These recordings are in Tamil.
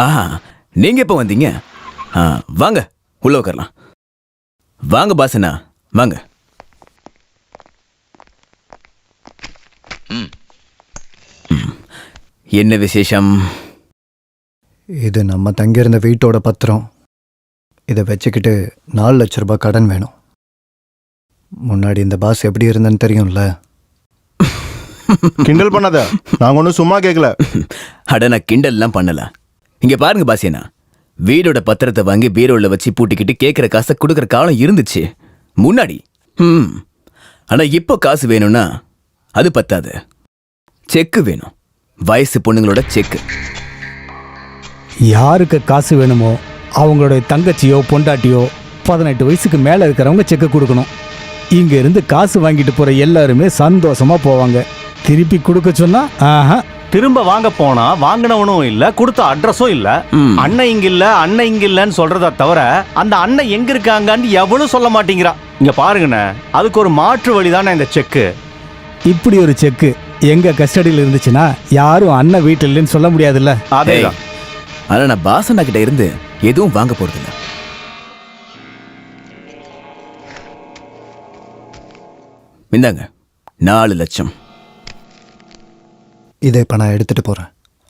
ஆஹா நீங்க எப்போ வந்தீங்க? ஆ வாங்க உள்ள உட்காரலாம் வாங்க பாசனா வாங்க. என்ன விசேஷம்? இது நம்ம தங்கியிருந்த வீட்டோட பத்திரம். இதை வச்சுக்கிட்டு நாலு லட்ச ரூபாய் கடன் வேணும். முன்னாடி இந்த பாஸ் எப்படி இருந்தேன்னு தெரியும்ல? கிண்டல் பண்ணாத. நாங்க ஒன்றும் சும்மா கேட்கல அட நான் கிண்டல்லாம் பண்ணல. இங்க பாருங்க பாசியனா வீடோட பத்திரத்தை வாங்கி பீரோல வச்சு பூட்டிக்கிட்டு கேட்குற காசை கொடுக்குற காலம் இருந்துச்சு. முன்னாடி. ம். ஆனால் இப்போ காசு வேணும்னா அது பத்தாது. செக்கு வேணும். வயசு பொண்ணுங்களோட செக்கு. யாருக்கு காசு வேணுமோ அவங்களுடைய தங்கச்சியோ பொண்டாட்டியோ பதினெட்டு வயசுக்கு மேலே இருக்கிறவங்க செக்கு கொடுக்கணும். இங்க இருந்து காசு வாங்கிட்டு போற எல்லாருமே சந்தோஷமா போவாங்க. திருப்பி கொடுக்க சொன்னா ஆஹா திரும்ப வாங்க போனா வாங்கினவனும் இல்ல கொடுத்த அட்ரஸும் இல்ல. ம். அண்ணன் இங்க இல்ல அண்ணன் இங்க இல்லன்னு சொல்றத தவிர அந்த அண்ணன் எங்க இருக்காங்கன்னு எவனும் சொல்ல மாட்டேங்கிறா. இங்க பாருங்கண்ணே அதுக்கு ஒரு மாற்று வழிதானே இந்த செக்கு இப்படி ஒரு செக்கு எங்க கஸ்டடியில் இருந்துச்சுன்னா யாரும் அண்ணன் வீட்டில் இல்லைன்னு சொல்ல முடியாதுல்ல? அதேதான். ஆனா நான் பாசனா கிட்ட இருந்து எதுவும் வாங்க போறதில்ல இந்தாங்க நாலு லட்சம். இதை இப்போ நான் எடுத்துட்டு போறேன்.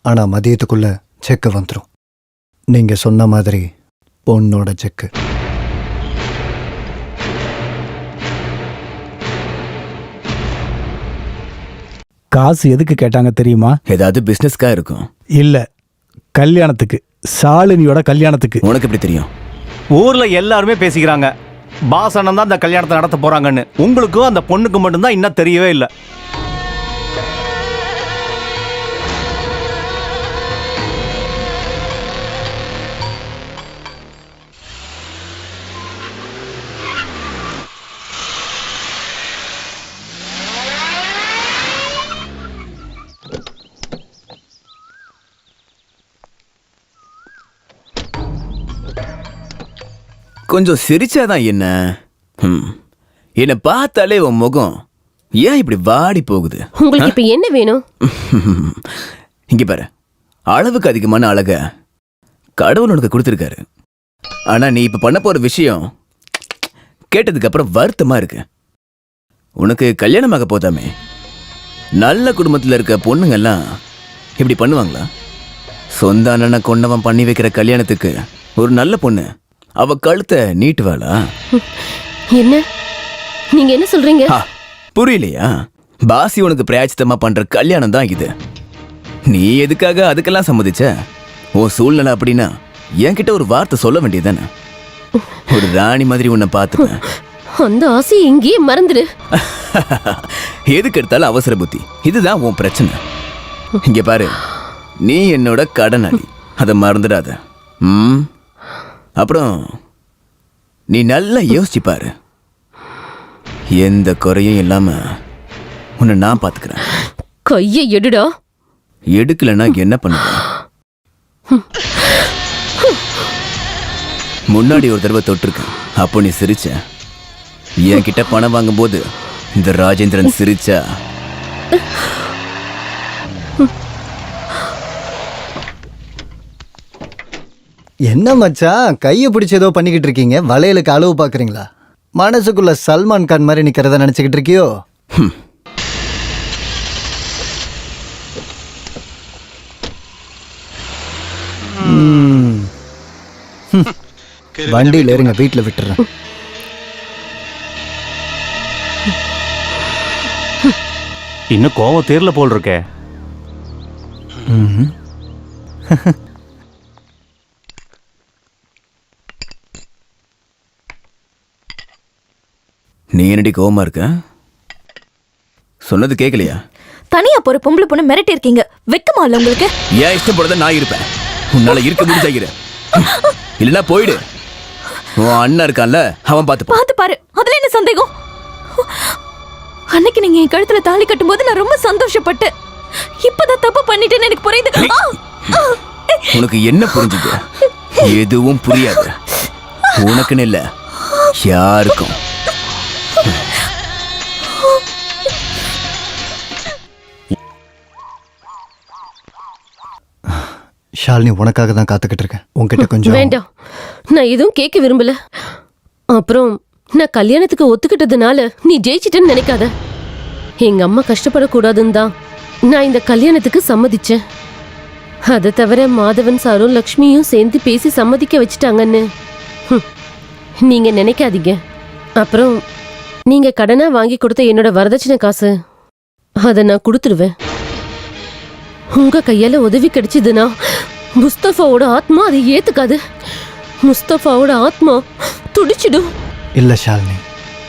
ஆனா மதியத்துக்குள்ள செக்கு வந்துடும் நீங்க சொன்ன மாதிரி பொண்ணோட செக்கு. காசு எதுக்கு கேட்டாங்க தெரியுமா? ஏதாவது பிசினஸ்க்கா இருக்கும். இல்ல கல்யாணத்துக்கு சாலினியோட கல்யாணத்துக்கு. உனக்கு எப்படி தெரியும்? ஊர்ல எல்லாருமே பேசிக்கிறாங்க. பாஸ் அண்ணன் தான் அந்த கல்யாணத்தை நடத்த போறாங்கன்னு. உங்களுக்கும் அந்த பொண்ணுக்கு மட்டும்தான் இன்னும் தெரியவே இல்லை. கொஞ்சம் சிரிச்சாதான் என்ன? ம். என்னை பார்த்தாலே உன் முகம் ஏன் இப்படி வாடி போகுது? உங்களுக்கு இப்ப என்ன வேணும்? இங்க பாரு. அளவுக்கு அதிகமான அழக கடவுள் உனக்கு கொடுத்துருக்காரு. ஆனா நீ இப்ப பண்ண போற விஷயம் கேட்டதுக்கு அப்புறம் வருத்தமா இருக்கு. உனக்கு கல்யாணமாக போதாமே. நல்ல குடும்பத்துல இருக்க பொண்ணுங்கெல்லாம் இப்படி பண்ணுவாங்களா? சொந்த அண்ணனை கொண்டவன் பண்ணி வைக்கிற கல்யாணத்துக்கு ஒரு நல்ல பொண்ணு அவ கழுத்தை நீட்டுவாளா? என்ன? நீங்க என்ன சொல்றீங்க? புரியலையா? பாசி உனக்கு பிராயச்சித்தமா பண்ற கல்யாணம் தான் இது. நீ எதுக்காக அதுக்கெல்லாம் சம்மதிச்ச? உன் சூழ்நிலை அப்படின்னா என்கிட்ட ஒரு வார்த்தை சொல்ல வேண்டியதானே ஒரு ராணி மாதிரி உன்னை பார்த்துப்பேன். அந்த ஆசையை இங்கேயே மறந்துடு. எதுக்கு எடுத்தாலும் அவசர புத்தி. இதுதான் உன் பிரச்சனை. இங்க பாரு நீ என்னோட கடனாளி. அதை மறந்துடாத. ம்? அப்புறம் நீ நல்லா யோசிச்சு பாரு. எந்த குறையும் இல்லாம உன்னை நான் பாத்துக்கிறேன். கையை எடுடா. எடுக்கலைன்னா என்ன பண்ணுவேன் முன்னாடி ஒரு தடவை தொட்டிருக்கேன். அப்போ நீ சிரிச்ச. என்கிட்ட பணம் வாங்கும்போது இந்த ராஜேந்திரன் சிரிச்சா? என்ன மச்சான் கையை பிடிச்சி ஏதோ பண்ணிக்கிட்டு இருக்கீங்க. வளையலுக்கு அளவு பார்க்குறீங்களா? மனசுக்குள்ள சல்மான் கான் மாதிரி நிக்கிறத நினைச்சுக்கிட்டு இருக்கியோ. வண்டியில இருங்க வீட்டில் விட்டுறேன். இன்னும் கோவம் தேர்ல போல் இருக்கே. நீ என்னடி கோவமா இருக்க? சொன்னது கேட்கலையா தனியா போற பொம்பளை பொண்ணு மிரட்டி இருக்கீங்க. வெக்கமா இல்ல உங்களுக்கு? ஏன் இஷ்டம் போறத நான் இருப்பேன். உன்னால இருக்க முடிஞ்சா இரு. இல்லைன்னா போயிடு. உன் அண்ணன் இருக்கான்ல அவன் பார்த்துப்பான். பாத்து பாரு. அதுல என்ன சந்தேகம்? அன்னைக்கு நீங்க என் கழுத்துல தாலி கட்டும்போது நான் ரொம்ப சந்தோஷப்பட்டேன். இப்பதான் தப்பு பண்ணிட்டேன்னு எனக்கு புரியுது! உனக்கு என்ன புரிஞ்சுது? எதுவும் புரியாது. உனக்குன்னு இல்ல. யாருக்கும். ஷாலினி உனக்காக தான் காத்துக்கிட்டு இருக்கேன். உன்கிட்ட கொஞ்சம் வேண்டாம். நான் எதுவும் கேட்க விரும்பல. அப்புறம் நான் கல்யாணத்துக்கு ஒத்துக்கிட்டதுனால நீ ஜெயிச்சிட்டேன்னு நினைக்காத. எங்க அம்மா கஷ்டப்படக்கூடாதுன்னு தான் நான் இந்த கல்யாணத்துக்கு சம்மதிச்சேன். அதை தவிர மாதவன் சாரும் லக்ஷ்மியும் சேர்ந்து பேசி சம்மதிக்க வச்சுட்டாங்கன்னு நீங்க நினைக்காதீங்க. அப்புறம் நீங்க கடனா வாங்கி கொடுத்த என்னோட வரதட்சணை காசு அதை நான் கொடுத்துருவேன். உங்க கையால உதவி கிடைச்சதுன்னா முஸ்தஃபாவோட ஆத்மா அதை ஏத்துக்காது. முஸ்தஃபாவோட ஆத்மா துடிச்சிடும். இல்லை ஷாலினி.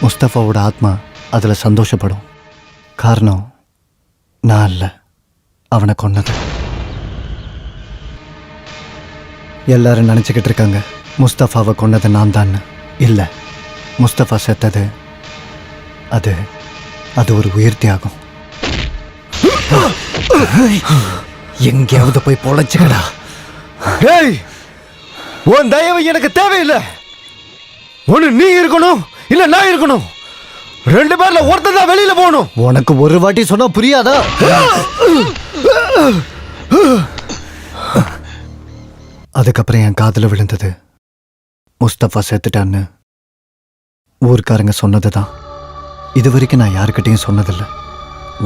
முஸ்தஃபாவோட ஆத்மா அதில் சந்தோஷப்படும். காரணம் நான் இல்லை. அவனை கொன்னது. எல்லாரும் நினச்சிக்கிட்டு இருக்காங்க முஸ்தஃபாவை கொன்னது நான் தான் இல்லை முஸ்தஃபா செத்தது அது அது ஒரு உயிர் எங்கேயாவது போய் பொழைச்சுக்கடா. டேய் உன் தயவு எனக்கு தேவையில்லை. ஒன்று நீ இருக்கணும் இல்ல நான் இருக்கணும். ரெண்டு பேர்ல ஒருத்தன் தான் வெளியில போகணும். உனக்கு ஒரு வாட்டி சொன்னா புரியாதா? அதுக்கப்புறம் என் காதுல விழுந்தது. முஸ்தபா செத்துட்டான்னு ஊர்க்காரங்க சொன்னதுதான். இது வரைக்கும் நான் யாருக்கிட்டையும் சொன்னதில்ல.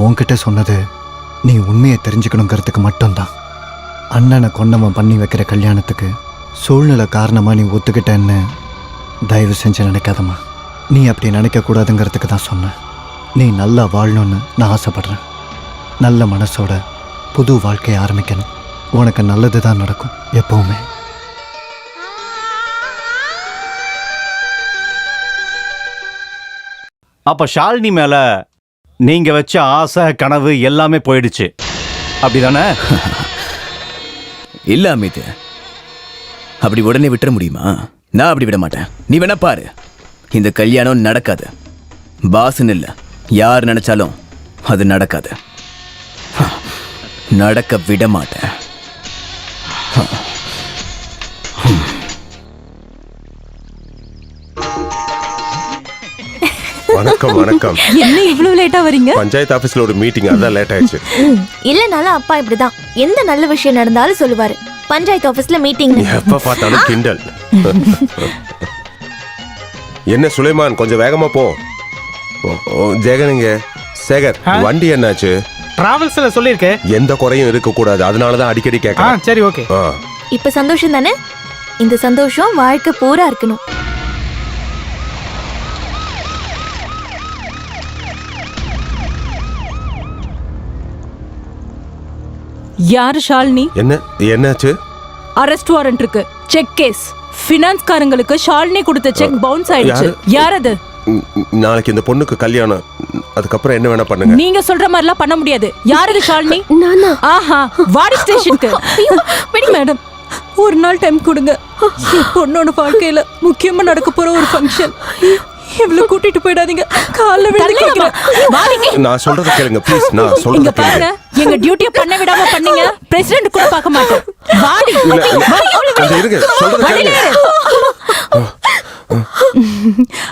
உன்கிட்ட சொன்னது நீ உண்மையை தெரிஞ்சுக்கணுங்கிறதுக்கு மட்டும்தான். அண்ணனை கொண்டவன் பண்ணி வைக்கிற கல்யாணத்துக்கு சூழ்நிலை காரணமாக நீ ஒத்துக்கிட்டேன்னு தயவு செஞ்சு நினைக்காதம்மா. நீ அப்படி நினைக்கக்கூடாதுங்கிறதுக்கு தான் சொன்னேன். நீ நல்லா வாழணும்னு நான் ஆசைப்படுறேன். நல்ல மனசோட புது வாழ்க்கையை ஆரம்பிக்கணும். உனக்கு நல்லது தான் நடக்கும் எப்பவுமே. அப்போ ஷாலினி மேலே நீங்க வச்ச ஆசை கனவு எல்லாமே போயிடுச்சு. அப்படிதானே? இல்ல அமித். அப்படி உடனே விட்டுற முடியுமா? நான் அப்படி விட மாட்டேன். நீ வேணா பாரு. இந்த கல்யாணம் நடக்காது. பாஸ்ன்னு இல்ல. யார் நினைச்சாலும் அது நடக்காது. நடக்க விட மாட்டேன். வணக்கம் வணக்கம். என்ன இவ்வளவு லேட்டா வரீங்க? பஞ்சாயத்து ஆபீஸ்ல ஒரு மீட்டிங் அதான் லேட் ஆயிடுச்சு. இல்லனாலும் அப்பா இப்படிதான். எந்த நல்ல விஷயம் நடந்தாலும் சொல்லுவாரு. பஞ்சாயத்து ஆபீஸ்ல மீட்டிங் எப்ப பார்த்தாலும் கிண்டல். என்ன சுலைமான் கொஞ்சம் வேகமா போ. ஜெகனுங்க சேகர் வண்டி என்னாச்சு? டிராவல்ஸ்ல சொல்லியிருக்கேன். எந்த குறையும் இருக்க கூடாது அதனாலதான் அடிக்கடி ஆ கேட்கறேன் சரி ஓகே. இப்ப சந்தோஷம் தானே? இந்த சந்தோஷம் வாழ்க்கை பூரா இருக்கணும். யாரு ஷாலினி? என்ன என்னாச்சு? அரெஸ்ட் வாரண்ட் இருக்கு. செக் கேஸ் பினான்ஸ்காரங்களுக்கு ஷாலினி கொடுத்த செக் பவுன்ஸ் ஆயிடுச்சு. யார்? அது நாளைக்கு இந்த பொண்ணுக்கு கல்யாணம். அதுக்கப்புறம் என்ன வேணா பண்ணுங்க. நீங்க சொல்ற மாதிரிலாம் பண்ண முடியாது. யாரு ஷாலினி? நானா? ஆஹா வாடி ஸ்டேஷனுக்கு. மேடம் ஒரு நாள் டைம் கொடுங்க. பொண்ணோட வாழ்க்கையில முக்கியமா நடக்க போற ஒரு ஃபங்க்ஷன் இவ்வளவு கூட்டிட்டு போயிடாதீங்க. கால்ல விழுந்து நான் சொல்றத கேளுங்க ப்ளீஸ் நான் சொல்றத கேளுங்க. எங்க டியூட்டிய பண்ண விடாம பண்ணீங்க. பிரசிடென்ட் கூட பார்க்க மாட்டோம் வாடி. இல்ல, இல்ல. கொஞ்சம் இருங்க. சொல்றத கேளுங்க.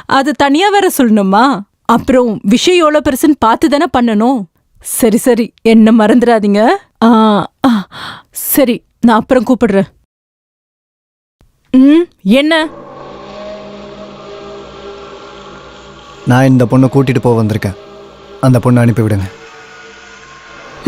அது தனியா வேற சொல்லணுமா? அப்புறம் விஷயம் எவ்வளவு பெருசுன்னு பார்த்து தானே பண்ணணும். சரி சரி. என்ன மறந்துடாதீங்க. ஆ, ஆ, சரி நான் அப்புறம் கூப்பிடுறேன். ம் என்ன? நான் இந்த பொண்ணை கூட்டிட்டு போக வந்திருக்கேன். அந்த பொண்ணை அனுப்பி விடுங்க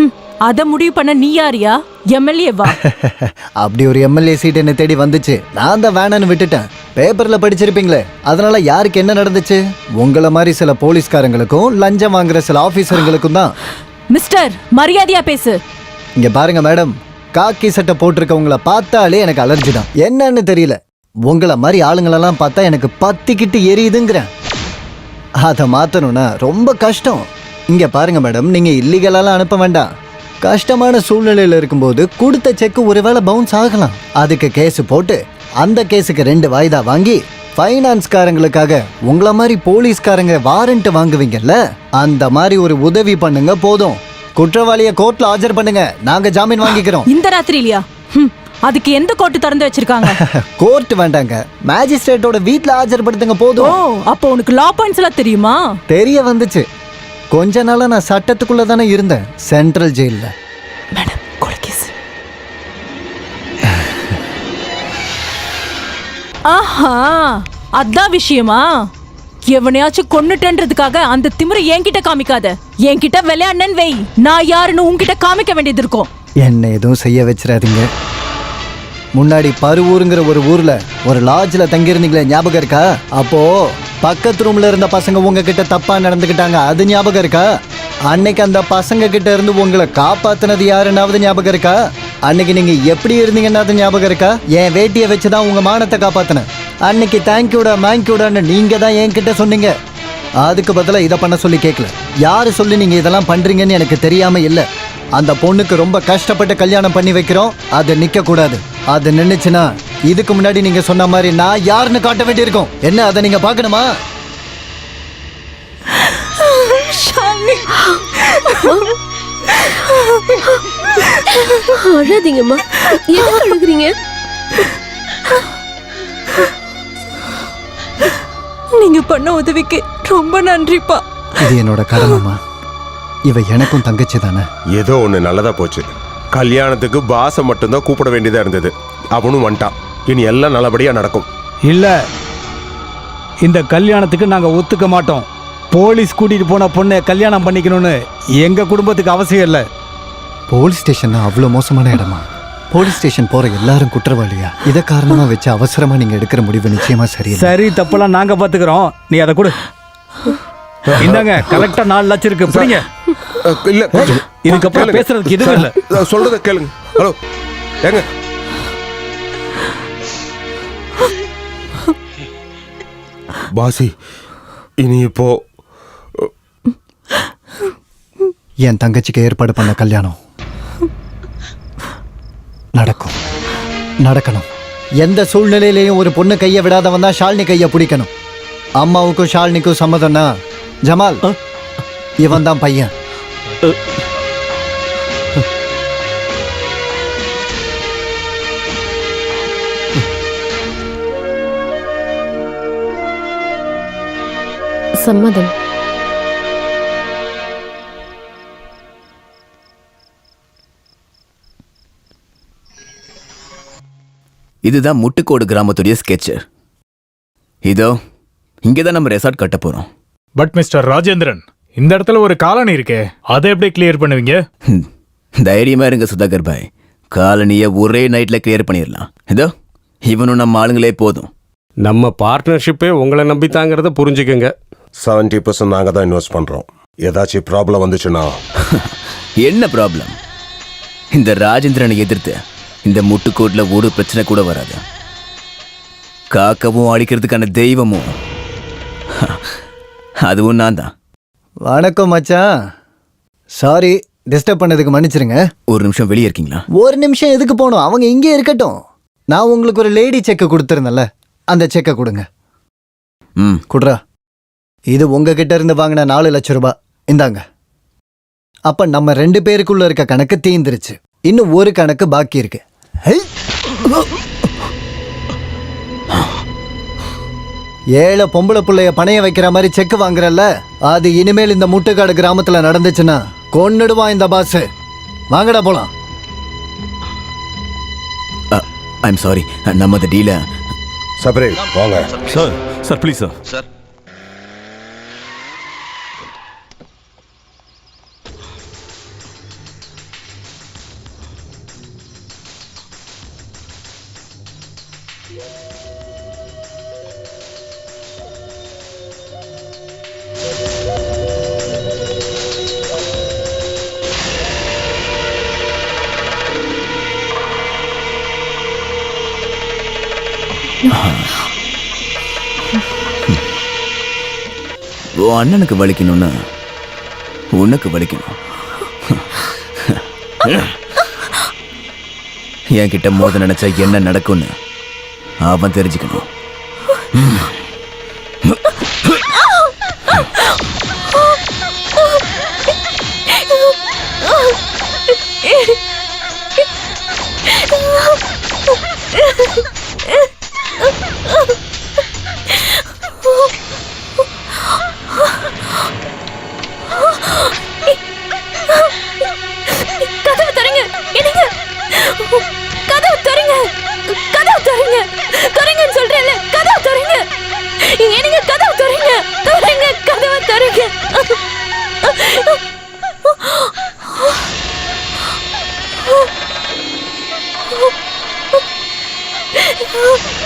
ம், அத முடிவு பண்ண நீ யாரியா? எம்எல்ஏவா அப்படி ஒரு எம்எல்ஏ சீட் என்னை தேடி வந்துச்சு. நான் தான் வேணான்னு விட்டுட்டேன். பேப்பர்ல படிச்சிருப்பீங்களே அதனால யாருக்கு என்ன நடந்துச்சு? உங்களை மாதிரி சில போலீஸ்காரங்களுக்கும் லஞ்சம் வாங்குற சில ஆபீசருங்களுக்கும் தான். மிஸ்டர் மரியாதையா பேசு. இங்க பாருங்க மேடம். காக்கி சட்டை போட்டிருக்கவங்கள பார்த்தாலே எனக்கு அலர்ஜி தான். என்னன்னு தெரியல. உங்களை மாதிரி ஆளுங்களெல்லாம் பார்த்தா எனக்கு பத்திக்கிட்டு எரியுதுங்கிறேன். அதை மாற்றணும்னா ரொம்ப கஷ்டம். இங்கே பாருங்கள் மேடம் நீங்கள் இல்லீகலாலாம் அனுப்ப வேண்டாம். கஷ்டமான சூழ்நிலையில் இருக்கும்போது கொடுத்த செக்கு ஒருவேளை பவுன்ஸ் ஆகலாம். அதுக்கு கேஸு போட்டு அந்த கேஸுக்கு ரெண்டு வாய்தா வாங்கி ஃபைனான்ஸ்காரங்களுக்காக உங்கள மாதிரி போலீஸ்காரங்க வாரண்ட் வாங்குவீங்கல்ல அந்த மாதிரி ஒரு உதவி பண்ணுங்க போதும். குற்றவாளியை கோர்ட்ல ஆஜர் பண்ணுங்க. நாங்க ஜாமீன் வாங்கிக்கிறோம். இந்த ராத்திரிலையா ம், அதுக்கு எந்த கோர்ட்டு திறந்து வச்சிருக்காங்க? கோர்ட் வேண்டாங்க. மேஜிஸ்ட்ரேட்டோட வீட்ல ஆஜர்படுத்துங்க ஓ போதும் அப்போ உனக்கு லா பாயிண்ட்ஸ் எல்லாம் தெரியுமா? தெரிய வந்துச்சு. கொஞ்ச நாளா நான் சட்டத்துக்குள்ள தானே இருந்தேன். சென்ட்ரல் ஜெயில்ல மேடம் கொலைகேஸ் ஆஹா அதான் விஷயமா? எவனையாச்சும் கொன்னுட்டேன்றதுக்காக அந்த திமிரை என்கிட்ட காமிக்காத. என்கிட்ட விளையாடுனேன்னு வை. நான் யாருன்னு உன்கிட்ட காமிக்க வேண்டியது இருக்கும். என்ன எதுவும் செய்ய வச்சிடாதீங்க. முன்னாடி பருவூருங்கிற ஒரு ஊர்ல ஒரு லாட்ஜ்ல தங்கியிருந்தீங்களே ஞாபகம் இருக்கா? அப்போ பக்கத்து ரூம்ல இருந்த பசங்க உங்ககிட்ட தப்பா நடந்துக்கிட்டாங்க அது ஞாபகம் இருக்கா? அன்னைக்கு அந்த பசங்க கிட்ட இருந்து உங்களை காப்பாத்தினது யாருன்னாவது ஞாபகம் இருக்கா? அன்னைக்கு நீங்க எப்படி இருந்தீங்கன்னா அது ஞாபகம் இருக்கா? என் வேட்டியை வச்சு தான் உங்க மானத்தை காப்பாத்தினேன். அன்னைக்கு தேங்க்யூடா மேங்க்யூடான்னு நீங்க தான் என்கிட்ட சொன்னீங்க. அதுக்கு பதிலாக இதை பண்ண சொல்லி கேட்கல யாரு சொல்லி நீங்க இதெல்லாம் பண்றீங்கன்னு எனக்கு தெரியாம இல்லை. அந்த பொண்ணுக்கு ரொம்ப கஷ்டப்பட்டு கல்யாணம் பண்ணி வைக்கிறோம். அது நிக்க கூடாது அது நின்னுச்சுன்னா இதுக்கு முன்னாடி நீங்க சொன்ன மாதிரி நான் யாருன்னு காட்ட வேண்டியிருக்கும். என்ன அதை நீங்க பார்க்கணுமா? அழாதீங்கம்மா. எதுக்கு அழுகுறீங்க? நீங்க பண்ண உதவிக்கு ரொம்ப நன்றிப்பா. இது என்னோட கடமைமா இவ எனக்கும் தங்கச்சி தானே? ஏதோ ஒன்று நல்லதா போச்சு. கல்யாணத்துக்கு பாசை மட்டும்தான் கூப்பிட வேண்டியதா இருந்தது. அவனும் வந்துட்டான். இனி எல்லாம் நல்லபடியா நடக்கும். இல்ல. இந்த கல்யாணத்துக்கு நாங்க ஒத்துக்க மாட்டோம். போலீஸ் கூட்டிட்டு போன பொண்ணை கல்யாணம் பண்ணிக்கணும்னு எங்க குடும்பத்துக்கு அவசியம் இல்லை. போலீஸ் ஸ்டேஷன் அவ்வளோ மோசமான இடமா? போலீஸ் ஸ்டேஷன் போற எல்லாரும் குற்றவாளியா? இதை காரணமா வச்சு அவசரமா நீங்க எடுக்கிற முடிவு நிச்சயமா சரியில்லை. சரி தப்பெல்லாம் நாங்க பாத்துக்கிறோம். நீ அதை கொடு. இந்தாங்க கரெக்டா நாலு லட்சம் இருக்கு. புரியுங்க இல்ல இதுக்கப்புறம். பேசுறதுக்கு எதுவும் இல்ல. சொல்றத கேளுங்க. ஹலோ ஏங்க. பாசி இனி இப்போ என் தங்கச்சிக்கு ஏற்பாடு பண்ண கல்யாணம் நடக்கும். நடக்கணும். எந்த சூழ்நிலையிலையும் ஒரு பொண்ணு கையை விடாதவன் தான் ஷாலினி கையை பிடிக்கணும். அம்மாவுக்கும் ஷாலினிக்கும் சம்மதம்னா ஜமால். இவன் தான் பையன். சம்மதம். இதுதான் முட்டுக்கோடு கிராமத்துடைய ஸ்கெட்ச் இதோ இங்கே தான் நம்ம ரெசார்ட் கட்ட போகிறோம் பட் மிஸ்டர் ராஜேந்திரன் இந்த இடத்துல ஒரு காலனி இருக்கே. அதை எப்படி கிளியர் பண்ணுவீங்க? தைரியமா இருங்க சுதாகர் பாய். காலனியை ஒரே நைட்ல கிளியர் பண்ணிடலாம் இதோ இவனும் நம்ம ஆளுங்களே போதும். நம்ம பார்ட்னர்ஷிப்பே உங்களை நம்பித்தாங்கிறத புரிஞ்சுக்கங்க. செவன்டி பர்சன்ட் நாங்கள் தான் இன்வெஸ்ட் பண்ணுறோம் ஏதாச்சும் ப்ராப்ளம் வந்துச்சுன்னா? என்ன ப்ராப்ளம் இந்த ராஜேந்திரனை எதிர்த்து இந்த முட்டுக்கோட்ல ஒரு பிரச்சனை கூட வராது. காக்கவும் அடிக்கிறதுக்கான தெய்வமும். அதுவும் நான் தான். வணக்கம் மச்சான் சாரி டிஸ்டர்ப் பண்ணதுக்கு மன்னிச்சிருங்க. ஒரு நிமிஷம் வெளியே இருக்கீங்களா? ஒரு நிமிஷம் எதுக்கு போகணும்? அவங்க இங்கே இருக்கட்டும். நான் உங்களுக்கு ஒரு லேடி செக்கை கொடுத்துருந்தேன்ல. அந்த செக்கை கொடுங்க. ம். குட்ரா இது உங்ககிட்ட இருந்து வாங்கின நாலு லட்சம் ரூபாய் இந்தாங்க. அப்ப நம்ம ரெண்டு பேருக்குள்ள இருக்க கணக்கு தீந்துருச்சு. இன்னும் ஒரு கணக்கு பாக்கி இருக்கு. ஏழை பொம்பளை புள்ளைய பணைய வைக்கிற மாதிரி செக் வாங்குறல்ல? அது இனிமேல் இந்த முட்டுக்காடு கிராமத்துல நடந்துச்சுன்னா கொன்னுடுவான் இந்த பாஸ் வாங்கடா போலாம். ஐம் சாரி நம்ம அந்த டீலை சபரே வாங்க. சார் சார் ப்ளீஸ் சார் உன் அண்ணனுக்கு வலிக்கணும்னா. உனக்கு வலிக்கணும். என்கிட்ட மோத நினைச்சா என்ன நடக்கும்னு அவன் தெரிஞ்சுக்கணும். Huh?